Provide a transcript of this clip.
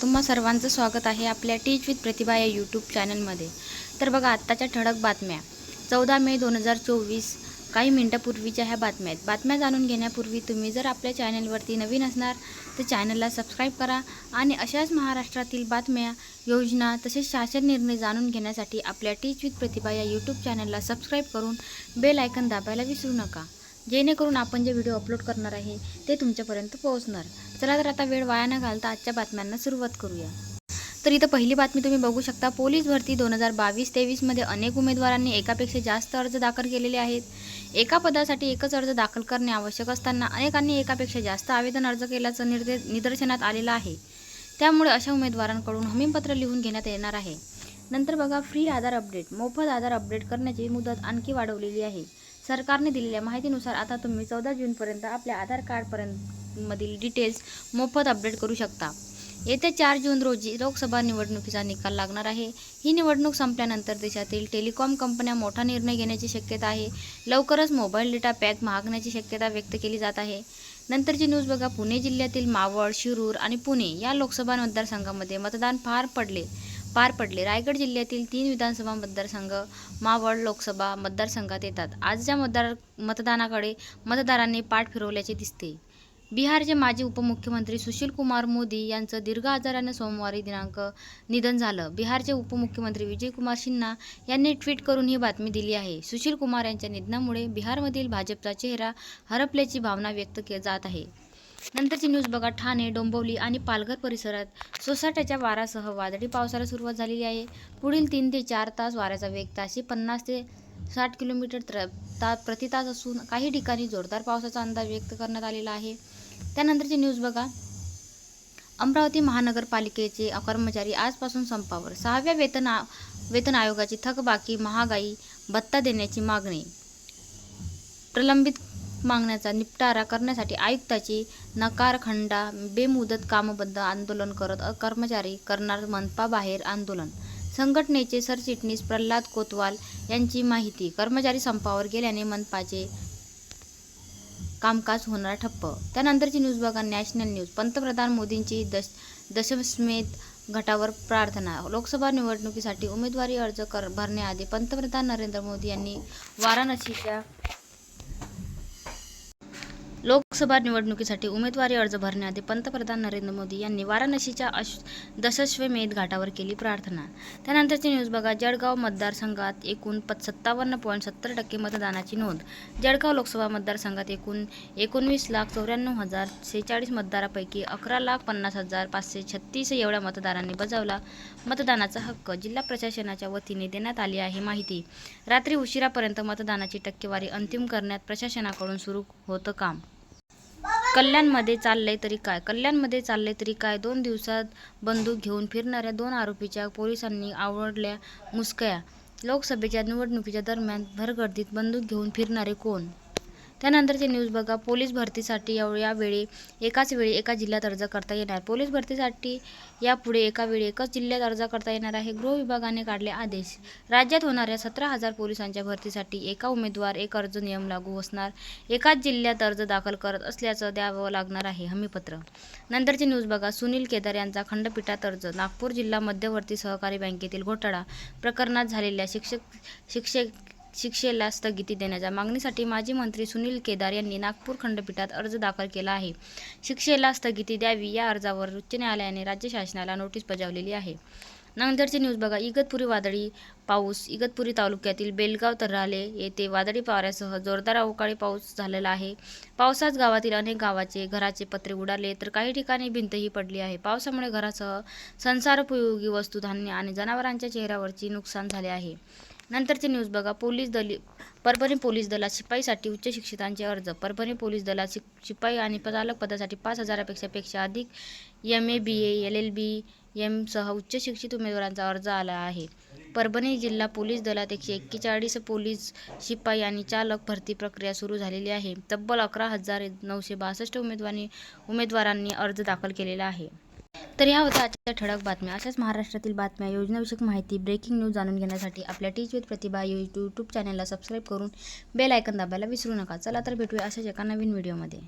तुम्हा सर्वांचं स्वागत आहे आपल्या टीच विथ प्रतिभा या यूट्यूब चॅनलमध्ये तर बघा आत्ताच्या ठळक बातम्या. चौदा मे दोन हजार चोवीस काही मिनटापूर्वीच्या ह्या बातम्या आहेत. बातम्या जाणून घेण्यापूर्वी तुम्ही जर आपल्या चॅनलवरती नवीन असणार तर चॅनलला सबस्क्राईब करा आणि अशाच महाराष्ट्रातील बातम्या योजना तसेच शासन निर्णय जाणून घेण्यासाठी आपल्या टीच विथ प्रतिभा या यूट्यूब चॅनलला सबस्क्राईब करून बेल आयकन दाबायला विसरू नका. जेणेकरून आपण जे व्हिडिओ अपलोड करणार आहे ते तुमच्यापर्यंत पोहोचणार. चला तर आता वेळ वाया न घालता आजच्या बातम्यांना सुरुवात करूया. तर इथं पहिली बातमी तुम्ही बघू शकता. पोलीस भरती दोन हजार बावीस तेवीसमध्ये अनेक उमेदवारांनी एकापेक्षा जास्त अर्ज दाखल केलेले आहेत. एका पदासाठी एकच अर्ज दाखल करणे आवश्यक असताना अनेकांनी एकापेक्षा जास्त आवेदन अर्ज केल्याचं निर्दे निदर्शनात आलेलं आहे. त्यामुळे अशा उमेदवारांकडून हमीपत्र लिहून घेण्यात येणार आहे. नंतर बघा फ्री आधार अपडेट मोफत आधार अपडेट करण्याची मुदत आणखी वाढवलेली आहे. सरकारने दिलेल्या माहितीनुसार आता तुम्ही चौदा जूनपर्यंत आपल्या आधार कार्डपर्यंत मधील डिटेल्स मोफत अपडेट करू शकता. येत्या चार जून रोजी लोकसभा निवडणुकीचा निकाल लागणार आहे. ही निवडणूक संपल्यानंतर देशातील टेलिकॉम कंपन्या मोठा निर्णय घेण्याची शक्यता आहे. लवकरच मोबाईल डेटा पॅक महागण्याची शक्यता व्यक्त केली जात आहे. नंतरची न्यूज बघा. पुणे जिल्ह्यातील मावळ शिरूर आणि पुणे या लोकसभा मतदारसंघामध्ये मतदान फार पडले. पार पडले. रायगड जिल्ह्यातील तीन विधानसभा मतदारसंघ मावळ लोकसभा मतदारसंघात येतात. आजच्या मतदार मतदानाकडे मतदारांनी पाठ फिरवल्याचे दिसते. बिहारचे माजी उपमुख्यमंत्री सुशील कुमार मोदी यांचं दीर्घ आजारानं सोमवारी दिनांक निधन झालं. बिहारचे उपमुख्यमंत्री विजय कुमार सिन्हा यांनी ट्विट करून ही बातमी दिली आहे. सुशील कुमार यांच्या निधनामुळे बिहारमधील भाजपचा चेहरा हरपल्याची भावना व्यक्त केली जात आहे. नंतरची न्यूज बघा ठाणे डोंबवली आणि पालघर परिसरात सोसाट्याच्या वारासह वादळी पावसाला सुरुवात झालेली आहे. पुढील तीन ते चार तास वाऱ्याचा वेग ताशी पन्नास ते साठ किलोमीटर त्र ता प्रति तास असून काही ठिकाणी जोरदार पावसाचा अंदाज व्यक्त करण्यात आलेला आहे. त्यानंतरची न्यूज बघा. अमरावती महानगरपालिकेचे कर्मचारी आजपासून संपावर. सहाव्या वेतन आ वेतन आयोगाची थकबाकी महागाई भत्ता देण्याची मागणी. प्रलंबित मागण्याचा निपटारा करण्यासाठी आयुक्ताची नकारखंडा बेमुदत कामबद्ध आंदोलन करत कर्मचारी करणार मनपाबाहेर आंदोलन. संघटनेचे सरचिटणीस प्रल्हाद कोतवाल यांची माहिती कर्मचारी संपावर गेल्याने मनपाचे कामकाज होणार ठप्प. त्यानंतरची न्यूज बघा नॅशनल न्यूज. पंतप्रधान मोदींची दश दशमेध घटावर प्रार्थना. लोकसभा निवडणुकीसाठी उमेदवारी अर्ज कर भरण्याआधी पंतप्रधान नरेंद्र मोदी यांनी वाराणसीच्या लोकसभा निवडणुकीसाठी उमेदवारी अर्ज भरण्याआधी पंतप्रधान नरेंद्र मोदी यांनी वाराणसीच्या अश दशश्वमेध घाटावर केली प्रार्थना. त्यानंतरची न्यूज बघा. जळगाव मतदारसंघात एकूण प सत्तावन्न पॉईंट सत्तर टक्के मतदानाची नोंद. जळगाव लोकसभा मतदारसंघात एकूण एकोणवीस लाख चौऱ्याण्णव हजार सेहेचाळीस मतदारापैकी अकरा लाख पन्नास हजार पाचशे छत्तीस एवढ्या मतदारांनी बजावला. मतदानाचा हक्क जिल्हा प्रशासनाच्या वतीने देण्यात आली आहे माहिती. रात्री उशिरापर्यंत मतदानाची टक्केवारी अंतिम करण्यात प्रशासनाकडून सुरू होतं काम. कल्याणमध्ये चाललंय तरी काय? कल्याणमध्ये चाललंय तरी काय? दोन दिवसात बंदूक घेऊन फिरणाऱ्या दोन आरोपीच्या पोलिसांनी आवडल्या मुसक्या. लोकसभेच्या निवडणुकीच्या दरम्यान भरगर्दीत बंदूक घेऊन फिरणारे कोण? त्यानंतरचे न्यूज बघा. पोलीस भरतीसाठी यावेळी एकाच वेळी एका जिल्ह्यात अर्ज करता येणार. पोलीस भरतीसाठी यापुढे एका वेळी एकाच जिल्ह्यात अर्ज करता येणार आहे. गृह विभागाने काढले आदेश. राज्यात होणाऱ्या सतरा हजार पोलिसांच्या भरतीसाठी एका उमेदवार एक अर्ज नियम लागू असणार. एकाच जिल्ह्यात अर्ज दाखल करत असल्याचं द्यावं लागणार आहे. हमीपत्र. नंतरची न्यूज बघा. सुनील केदार यांचा खंडपीठात अर्ज. नागपूर जिल्हा मध्यवर्ती सहकारी बँकेतील घोटाळा प्रकरणात झालेल्या शिक्षक शिक्षक शिक्षेला स्थगिती देण्याच्या मागणीसाठी माजी मंत्री सुनील केदार यांनी नागपूर खंडपीठात अर्ज दाखल केला आहे. शिक्षेला स्थगिती द्यावी या अर्जावर उच्च न्यायालयाने राज्य शासनाला नोटीस बजावलेली आहे. नंतरची न्यूज बघा इगतपुरी वादळी पाऊस इगतपुरी तालुक्यातील बेलगाव तर्राले येथे वादळी पावऱ्यासह जोरदार अवकाळी पाऊस झालेला आहे. पावसात गावातील अनेक गावाचे घराचे पत्रे उडाले तर काही ठिकाणी भिंतही पडली आहे. पावसामुळे घरासह संसारोपयोगी वस्तू धान्य आणि जनावरांच्या चेहऱ्यावरची नुकसान झाले आहे. नंतरची न्यूज बघा. पोलीस दली परभणी पोलीस दलात शिपाईसाठी उच्च शिक्षितांचे अर्ज. परभणी पोलीस दलात शिप शिपाई आणि चालक पदासाठी पाच हजारापेक्षा पेक्षा अधिक M A B A L L B एमसह उच्च शिक्षित उमेदवारांचा अर्ज आला आहे. परभणी जिल्हा पोलीस दलात एकशे एक्केचाळीस पोलीस शिपाई आणि चालक भरती प्रक्रिया सुरू झालेली आहे. तब्बल अकरा हजार नऊशे बासष्ट उमेदवारांनी उमेदवारांनी अर्ज दाखल केलेला आहे. तर ह्या होत्या आजच्या ठळक बातम्या. अशाच महाराष्ट्रातील बातम्या योजनाविषयक माहिती ब्रेकिंग न्यूज जाणून घेण्यासाठी आपल्या teach with Pratibha you YouTube चॅनलला सबस्क्राईब करून बेल आयकन दाबायला विसरू नका. चला तर भेटूया अशाच एका नवीन व्हिडिओमध्ये